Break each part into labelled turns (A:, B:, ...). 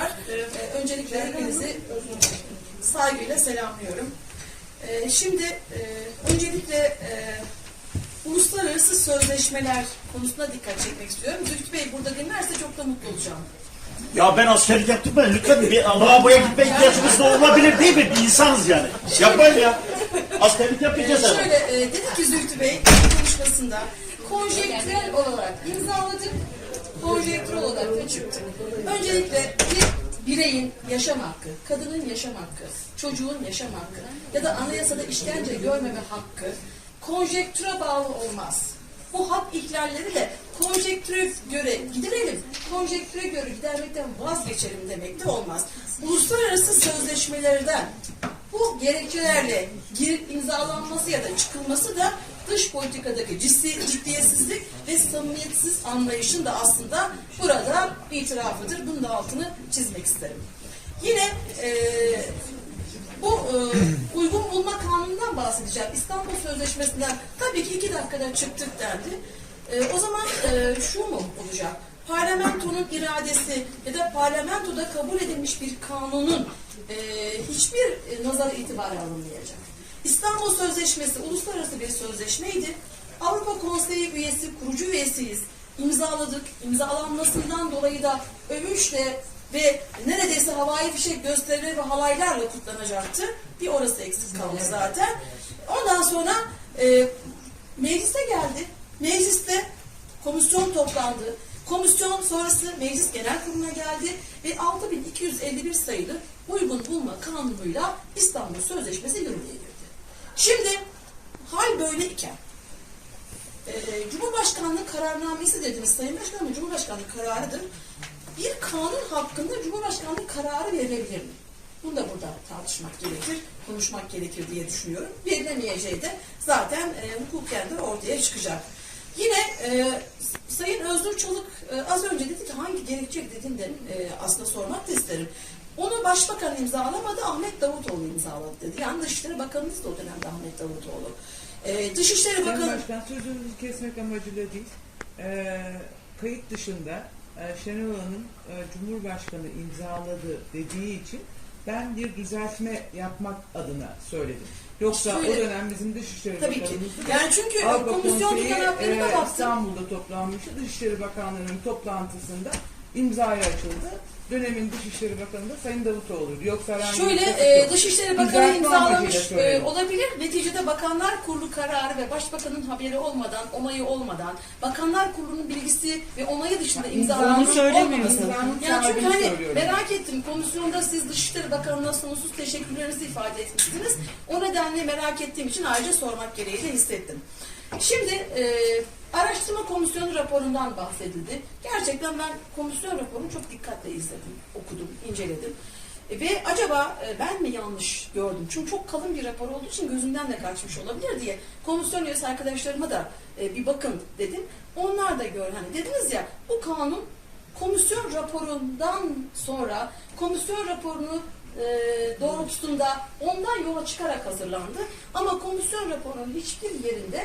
A: arkadaşlar. Ee, öncelikle hepinizi saygıyla selamlıyorum. Ee, şimdi e, öncelikle e, uluslararası sözleşmeler konusuna dikkat çekmek istiyorum. Zühtü Bey burada dinlerse çok da mutlu olacağım.
B: Ya ben askerlik yaptım ben lütfen bir lavaboya gitme ihtiyacımız da olabilir değil mi? Bir insanız yani. Yapmayın ya. Askerlik
A: Ee,
B: yapacağız ama.
A: şöyle e, dedi ki Zühtü Bey konuşmasında konjektürel olarak imzaladık, konjektürel olarak da çıktı. Öncelikle bireyin yaşam hakkı, kadının yaşam hakkı, çocuğun yaşam hakkı ya da anayasada işkence görmeme hakkı konjektüre bağlı olmaz. Bu hak ihlalleri de konjektüre göre giderelim, konjektüre göre gidermekten vazgeçelim demek de olmaz. Uluslararası sözleşmelerden bu gerekçelerle girip imzalanması ya da çıkılması da dış politikadaki ciddi, ciddiyetsizlik ve samimiyetsiz anlayışın da aslında burada itirafıdır. Bunun da altını çizmek isterim. Yine eee bu e, uygun bulma kanunundan bahsedeceğim. İstanbul Sözleşmesi'nden tabii ki iki dakikada çıktık dendi. E, o zaman e, şu mu olacak? Parlamentonun iradesi ya da parlamentoda kabul edilmiş bir kanunun e, hiçbir e, nazara itibar alınmayacak. İstanbul Sözleşmesi uluslararası bir sözleşmeydi. Avrupa Konseyi üyesi, kurucu üyesiyiz. İmzaladık. İmzalanmasından dolayı da övünçle ve neredeyse havai fişek gösterileri ve halaylarla kutlanacaktı. Bir orası eksik kaldı zaten. Ondan sonra e, meclise geldi. Mecliste komisyon toplandı. Komisyon sonrası meclis genel kuruluna geldi ve 6251 sayılı uygun bulma kanunuyla İstanbul Sözleşmesi yürürlüğe girdi. Şimdi hal böyle iken e, Cumhurbaşkanlığı kararnamesi dediniz Sayın Başkanım, Cumhurbaşkanlığı kararıdır. Bir kanun hakkında Cumhurbaşkanlığı kararı verilebilir mi? Bunu da burada tartışmak gerekir, konuşmak gerekir diye düşünüyorum. Verilemeyeceği de zaten e, hukuken de ortaya çıkacak. Yine e, Sayın Özgür Çoluk e, az önce dedi ki hangi gerekçe dediğini de e, aslında sormak da isterim. Onu Başbakan imzalamadı, Ahmet Davutoğlu imzaladı dedi. Yani Dışişleri Bakanımız da o dönemde Ahmet Davutoğlu. E, Dışişleri Bakanı...
C: Başkan sözünüzü kesmek amacıyla değil, e, kayıt dışında e, Şenol Hanım e, Cumhurbaşkanı imzaladı dediği için ben bir düzeltme yapmak adına söyledim. Yoksa
A: Şöyle-
C: o dönem bizim Dışişleri
A: Tabii ki.
C: Bakanımızdı.
A: Yani çünkü
C: Avrupa
A: komisyon tutanaklarına
C: e,
A: baktım.
C: İstanbul'da toplanmıştı. Dışişleri Bakanlığı'nın toplantısında imzaya açıldı. Dönemin Dışişleri Bakanı da Sayın Davutoğlu'ydu. Yoksa herhangi bir
A: Şöyle e,
C: yok.
A: Dışişleri Bakanı
C: Düzeltme
A: imzalamış
C: amacıyla
A: e,
C: söyledim.
A: olabilir. Neticede Bakanlar Kurulu kararı ve Başbakanın haberi olmadan, onayı olmadan, Bakanlar Kurulu'nun bilgisi ve onayı dışında imzalanmış
C: söylemiyorsun.
A: olmaması.
C: İmzanın
A: Yani çünkü hani
C: söylüyorum.
A: merak ettim komisyonda siz Dışişleri Bakanı'na sonsuz teşekkürlerinizi ifade etmiştiniz. O nedenle merak ettiğim için ayrıca sormak gereği de hissettim. Şimdi e, araştırma komisyonu raporundan bahsedildi. Gerçekten ben komisyon raporunu çok dikkatle izledim, okudum, inceledim. E, Ve acaba e, ben mi yanlış gördüm? Çünkü çok kalın bir rapor olduğu için gözümden de kaçmış olabilir diye komisyon üyesi arkadaşlarıma da e, bir bakın dedim. Onlar da gör hani dediniz ya bu kanun komisyon raporundan sonra komisyon raporunu doğrultusunda ondan yola çıkarak hazırlandı. Ama komisyon raporunun hiçbir yerinde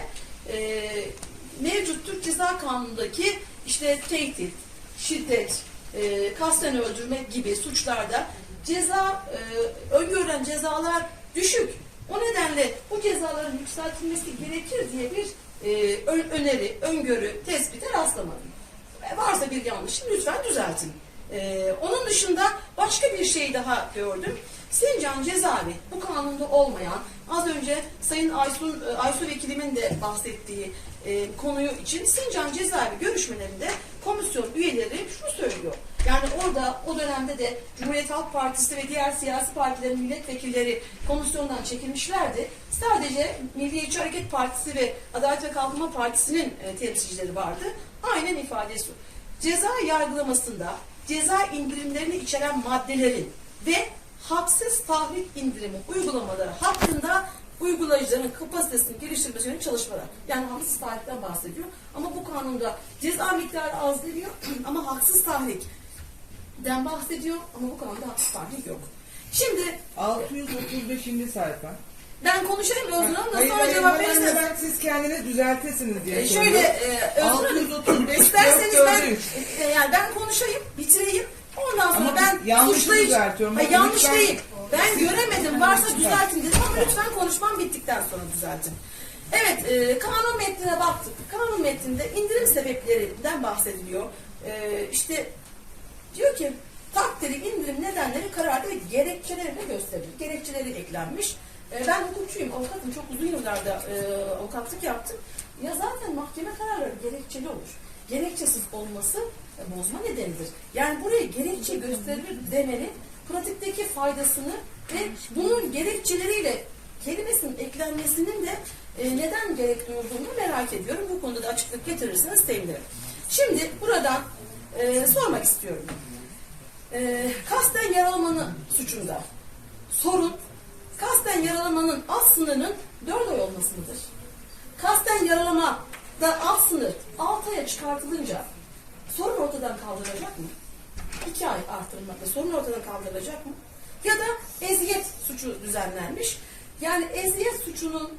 A: mevcut Türk Ceza Kanunu'ndaki işte tehdit, şiddet, e, kasten öldürmek gibi suçlarda ceza e, öngörülen cezalar düşük. O nedenle bu cezaların yükseltilmesi gerekir diye bir e, öneri, öngörü, tespite rastlamadım. E, Varsa bir yanlışım lütfen düzeltin. E, onun dışında başka bir şey daha gördüm. Sincan cezaevi bu kanunda olmayan az önce Sayın Aysun, e, Aysu Vekilimin de bahsettiği e, konuyu için Sincan cezaevi görüşmelerinde komisyon üyeleri şunu söylüyor. Yani orada o dönemde de Cumhuriyet Halk Partisi ve diğer siyasi partilerin milletvekilleri komisyondan çekilmişlerdi. Sadece Milliyetçi Hareket Partisi ve Adalet ve Kalkınma Partisi'nin e, temsilcileri vardı. Aynen ifadesi. Ceza yargılamasında ceza indirimlerini içeren maddelerin ve haksız tahrik indirimi uygulamaları hakkında uygulayıcıların kapasitesini geliştirmesi yönelik çalışmalar. Yani haksız tahrikten bahsediyor. Ama bu kanunda ceza miktarı az veriyor ama haksız tahrikten bahsediyor ama bu kanunda haksız tahrik yok. Şimdi
C: 635. sayfa.
A: Ben konuşayım Özgür Hanım'la
C: Hayır,
A: sonra
C: hayır,
A: cevap
C: hemen
A: verirsiniz.
C: hemen siz kendini düzeltesiniz diye
A: E, şöyle e, Özgür Hanım
C: 635,
A: isterseniz ben
C: 443.
A: e, yani ben konuşayım, bitireyim. Ondan sonra
C: Ama
A: ben
C: yanlışı
A: suçlayıcı.
C: düzeltiyorum.
A: Hayır,
C: Bakın
A: yanlış
C: lütfen-
A: değil. Ben göremedim. Varsa düzeltin dedim ama lütfen konuşmam bittikten sonra düzeltin. Evet, e, kanun metnine baktık. Kanun metninde indirim sebeplerinden bahsediliyor. E, işte diyor ki takdiri indirim nedenleri kararda ve gerekçeleri de gösterilir. Gerekçeleri eklenmiş. E, ben hukukçuyum, avukatım. Çok uzun yıllarda e, avukatlık yaptım. Ya zaten mahkeme kararları gerekçeli olur. Gerekçesiz olması e, bozma nedenidir. Yani buraya gerekçe gösterilir demeli, pratikteki faydasını ve bunun gerekçeleriyle kelimesinin eklenmesinin de e, neden gerek duyulduğunu merak ediyorum. Bu konuda da açıklık getirirseniz sevinirim. Şimdi buradan e, sormak istiyorum. E, kasten yaralamanın suçunda sorun kasten yaralamanın alt sınırının 4 ay olması mıdır? Kasten yaralama da alt sınır 6 aya çıkartılınca sorun ortadan kaldırılacak mı? 2 ay artırılmakla sorun ortadan kaldırılacak mı? Ya da eziyet suçu düzenlenmiş. Yani eziyet suçunun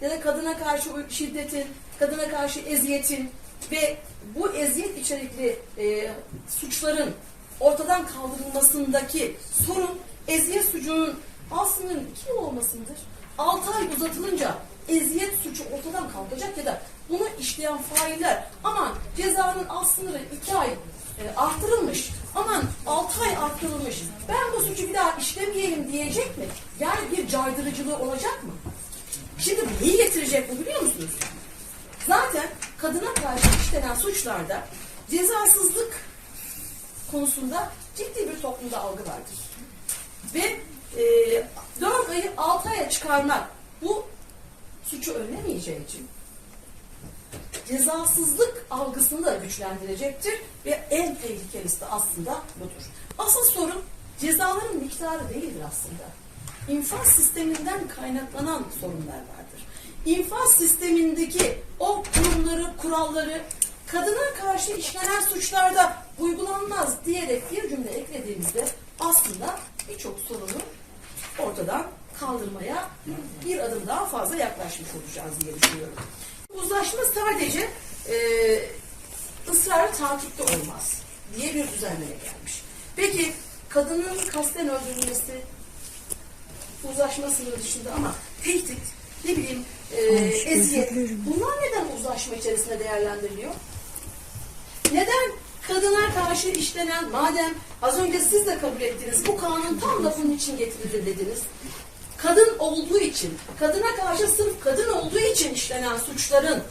A: ya da kadına karşı şiddetin, kadına karşı eziyetin ve bu eziyet içerikli e, suçların ortadan kaldırılmasındaki sorun eziyet suçunun aslında iki yıl olmasındır. 6 ay uzatılınca eziyet suçu ortadan kalkacak ya da bunu işleyen failler aman cezanın alt sınırı 2 ay e, arttırılmış aman 6 ay arttırılmış ben bu suçu bir daha işlemeyelim diyecek mi? Yani bir caydırıcılığı olacak mı? Şimdi neyi getirecek bu biliyor musunuz? Zaten kadına karşı işlenen suçlarda cezasızlık konusunda ciddi bir toplumda algı vardır. Ve e, 4 ayı 6 aya çıkarmak bu suçu önlemeyeceği için cezasızlık algısını da güçlendirecektir ve en tehlikelisi de aslında budur. Asıl sorun cezaların miktarı değildir aslında. İnfaz sisteminden kaynaklanan sorunlar vardır. İnfaz sistemindeki o kurumları, kuralları kadına karşı işlenen suçlarda uygulanmaz diyerek bir cümle eklediğimizde aslında birçok sorunu ortadan kaldırmaya bir adım daha fazla yaklaşmış olacağız diye düşünüyorum. Uzlaşma sadece e, ısrarı takipte olmaz diye bir düzenleme gelmiş. Peki kadının kasten öldürülmesi uzlaşma sınırı dışında ama tehdit, ne bileyim e, eziyet bunlar neden uzlaşma içerisinde değerlendiriliyor? Neden kadına karşı işlenen madem az önce siz de kabul ettiniz bu kanun tam da bunun için getirildi dediniz. Kadın olduğu için, kadına karşı sırf kadın olduğu için işlenen suçların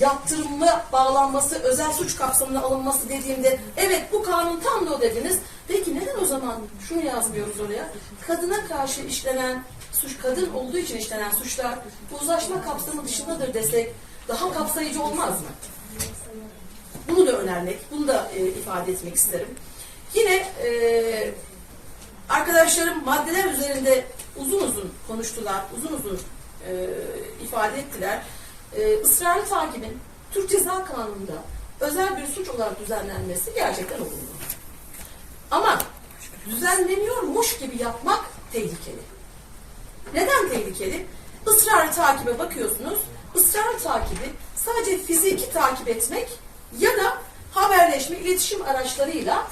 A: yaptırımı bağlanması, özel suç kapsamına alınması dediğimde evet bu kanun tam da o dediniz. Peki neden o zaman şunu yazmıyoruz oraya? Kadına karşı işlenen suç, kadın olduğu için işlenen suçlar uzlaşma kapsamı dışındadır desek daha kapsayıcı olmaz mı? Bunu da önermek, bunu da e, ifade etmek isterim. Yine e, arkadaşlarım maddeler üzerinde uzun uzun konuştular, uzun uzun e, ifade ettiler. E, ısrarlı takibin Türk Ceza Kanunu'nda özel bir suç olarak düzenlenmesi gerçekten olumlu. Ama düzenleniyormuş gibi yapmak tehlikeli. Neden tehlikeli? Israrlı takibe bakıyorsunuz. Israrlı takibi sadece fiziki takip etmek ya da haberleşme, iletişim araçlarıyla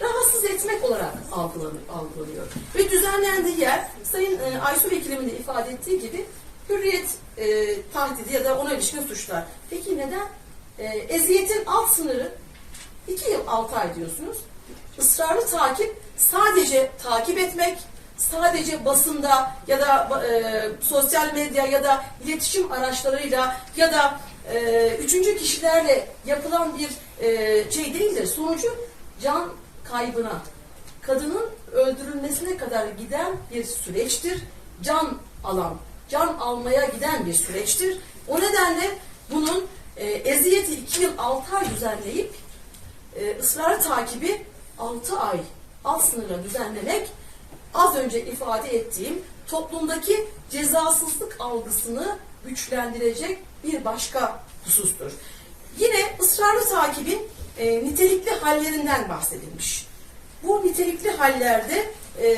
A: rahatsız etmek olarak algılanıyor. Ve düzenlendiği yer Sayın e, Aysu Vekilimin de ifade ettiği gibi hürriyet e, tahdidi ya da ona ilişkin suçlar. Peki neden? E, eziyetin alt sınırı 2 yıl 6 ay diyorsunuz. Israrlı takip sadece takip etmek, sadece basında ya da e, sosyal medya ya da iletişim araçlarıyla ya da e, üçüncü kişilerle yapılan bir e, şey değildir. Sonucu can kaybına, kadının öldürülmesine kadar giden bir süreçtir. Can alan, can almaya giden bir süreçtir. O nedenle bunun e, eziyeti 2 yıl 6 ay düzenleyip e, ısrarlı takibi 6 ay alt sınırla düzenlemek az önce ifade ettiğim toplumdaki cezasızlık algısını güçlendirecek bir başka husustur. Yine ısrarlı takibin e, nitelikli hallerinden bahsedilmiş. Bu nitelikli hallerde e,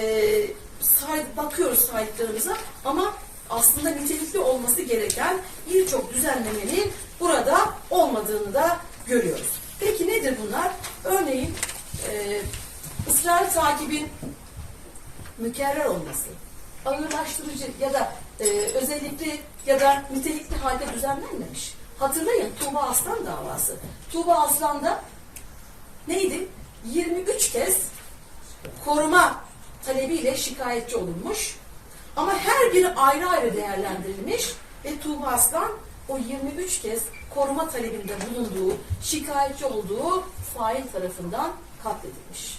A: say, bakıyoruz saydıklarımıza ama aslında nitelikli olması gereken birçok düzenlemenin burada olmadığını da görüyoruz. Peki nedir bunlar? Örneğin e, ısrarlı takibin mükerrer olması, ağırlaştırıcı ya da e, özellikli ya da nitelikli halde düzenlenmemiş. Hatırlayın Tuğba Aslan davası. Tuğba Aslan'da neydi? 23 kez koruma talebiyle şikayetçi olunmuş. Ama her biri ayrı ayrı değerlendirilmiş ve Tuğba Aslan o 23 kez koruma talebinde bulunduğu, şikayetçi olduğu fail tarafından katledilmiş.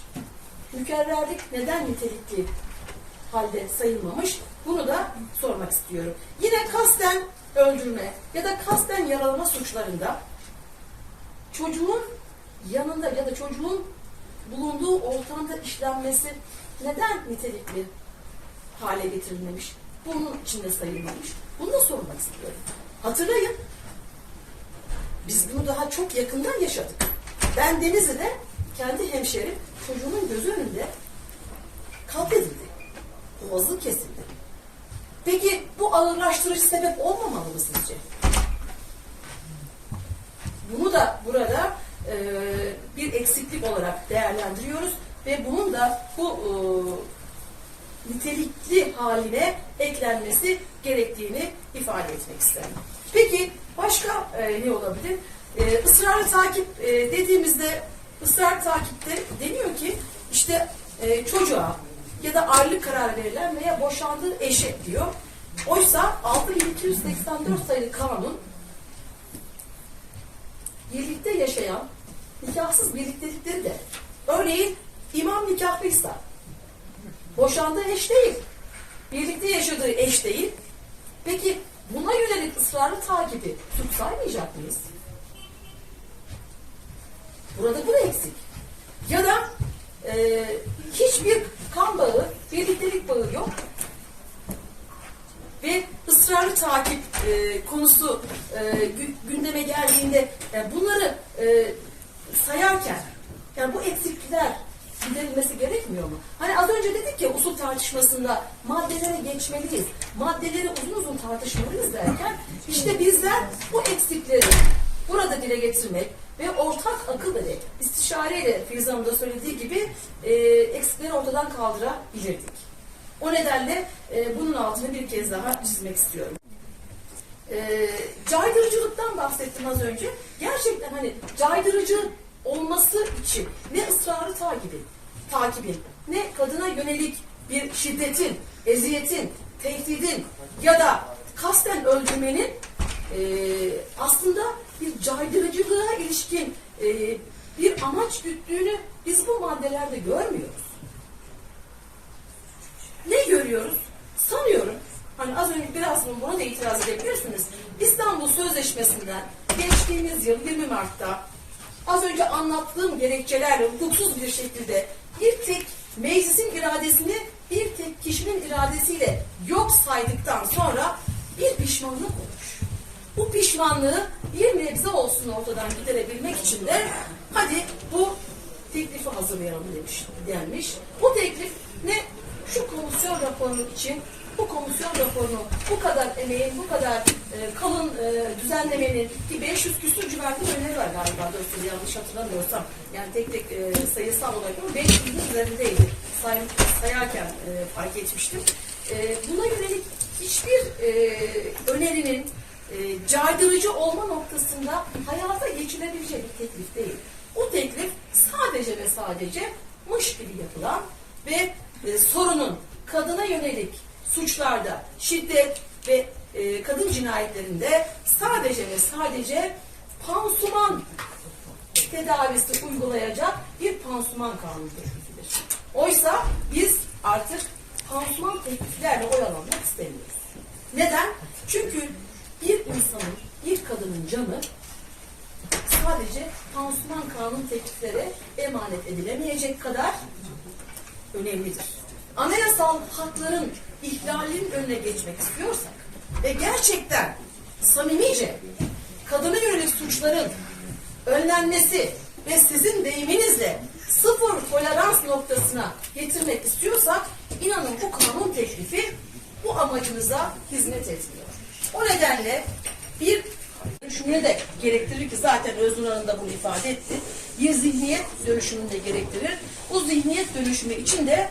A: Mükerrerlik neden nitelikli halde sayılmamış? Bunu da sormak istiyorum. Yine kasten öldürme ya da kasten yaralama suçlarında çocuğun yanında ya da çocuğun bulunduğu ortamda işlenmesi neden nitelikli hale getirilmemiş? Bunun içinde sayılmamış. Bunu da sormak istiyorum. Hatırlayın. Biz bunu daha çok yakından yaşadık. Ben Denizli'de kendi hemşerim çocuğunun gözü önünde katledildi. Boğazı kesildi. Peki bu ağırlaştırıcı sebep olmamalı mı sizce? Bunu da burada e, bir eksiklik olarak değerlendiriyoruz ve bunun da bu e, nitelikli haline eklenmesi gerektiğini ifade etmek isterim. Peki başka e, ne olabilir? E, ısrarlı takip e, dediğimizde ısrarlı takipte deniyor ki işte e, çocuğa ya da ayrılık kararı verilen veya boşandığı eşe diyor. Oysa 6284 sayılı kanun birlikte yaşayan nikahsız birliktelikleri de örneğin imam nikahlıysa boşandığı eş değil. Birlikte yaşadığı eş değil. Peki buna yönelik ısrarlı takibi suç saymayacak mıyız? Burada bu da eksik. Ya da e, hiçbir kan bağı, birliktelik bağı yok. Ve ısrarlı takip e, konusu e, gü- gündeme geldiğinde e, bunları e, sayarken yani bu eksiklikler giderilmesi gerekmiyor mu? Hani az önce dedik ya usul tartışmasında maddelere geçmeliyiz. Maddeleri uzun uzun tartışmalıyız derken işte bizler bu eksikleri burada dile getirmek Filiz Hanım da söylediği gibi e, eksikleri ortadan kaldırabilirdik. O nedenle e, bunun altını bir kez daha çizmek istiyorum. E, caydırıcılıktan bahsettim az önce. Gerçekten hani caydırıcı olması için ne ısrarı takibin, takibin, ne kadına yönelik bir şiddetin, eziyetin, tehdidin ya da kasten öldürmenin e, aslında bir caydırıcılığa ilişkin e, bir amaç güttüğünü biz bu maddelerde görmüyoruz. Ne görüyoruz? Sanıyorum, hani az önce biraz buna da itiraz edebilirsiniz. İstanbul Sözleşmesi'nden geçtiğimiz yıl 20 Mart'ta az önce anlattığım gerekçelerle hukuksuz bir şekilde bir tek meclisin iradesini bir tek kişinin iradesiyle yok saydıktan sonra bir pişmanlık olmuş. Bu pişmanlığı bir nebze olsun ortadan giderebilmek için de hadi bu teklifi hazırlayalım demiş, denmiş. Bu teklif ne? Şu komisyon raporunun için bu komisyon raporunu bu kadar emeğin, bu kadar e, kalın e, düzenlemenin ki 500 küsur civarında öneri var galiba dostum yanlış hatırlamıyorsam. Yani tek tek e, sayısal olarak ama 500'ün üzerindeydi. Say, sayarken e, fark etmiştim. E, buna yönelik hiçbir e, önerinin e, caydırıcı olma noktasında hayata geçilebilecek bir teklif değil. Bu teklif sadece ve sadece mış gibi yapılan ve e, sorunun kadına yönelik suçlarda şiddet ve e, kadın cinayetlerinde sadece ve sadece pansuman tedavisi uygulayacak bir pansuman kanunu teklifidir. Oysa biz artık pansuman tekliflerle oyalanmak istemiyoruz. Neden? Çünkü bir insanın, bir kadının canı sadece pansuman kanun tekliflere emanet edilemeyecek kadar önemlidir. Anayasal hakların ihlalinin önüne geçmek istiyorsak ve gerçekten samimice kadına yönelik suçların önlenmesi ve sizin deyiminizle sıfır tolerans noktasına getirmek istiyorsak inanın bu kanun teklifi bu amacımıza hizmet etmiyor. O nedenle bir düşünme de gerektirir ki zaten Öznur Hanım da bunu ifade etti. bir zihniyet dönüşümünü de gerektirir. Bu zihniyet dönüşümü için de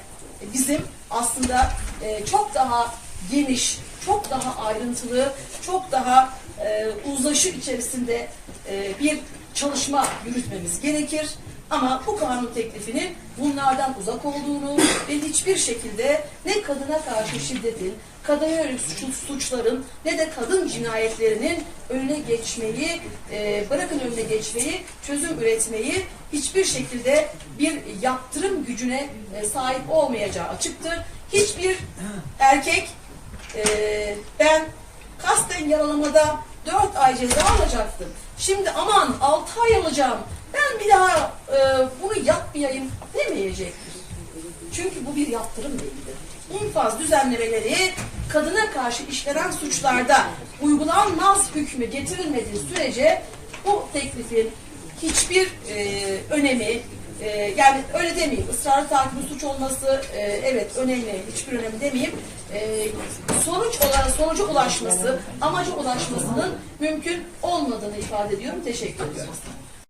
A: bizim aslında e, çok daha geniş, çok daha ayrıntılı, çok daha e, uzlaşı içerisinde e, bir çalışma yürütmemiz gerekir. Ama bu kanun teklifinin bunlardan uzak olduğunu ve hiçbir şekilde ne kadına karşı şiddetin, kadına yönelik suç- suçların ne de kadın cinayetlerinin önüne geçmeyi, e, bırakın önüne geçmeyi, çözüm üretmeyi hiçbir şekilde bir yaptırım gücüne e, sahip olmayacağı açıktır. Hiçbir erkek e, ben kasten yaralamada 4 ay ceza alacaktım. Şimdi aman 6 ay alacağım. Ben bir daha e, bunu yapmayayım demeyecektir. Çünkü bu bir yaptırım değildir. İnfaz düzenlemeleri kadına karşı işlenen suçlarda uygulanmaz hükmü getirilmediği sürece bu teklifin hiçbir e, önemi e, yani öyle demeyeyim ısrarlı takibi suç olması e, evet önemli hiçbir önemi demeyeyim e, sonuç olarak sonuca ulaşması amaca ulaşmasının mümkün olmadığını ifade ediyorum teşekkür ediyorum.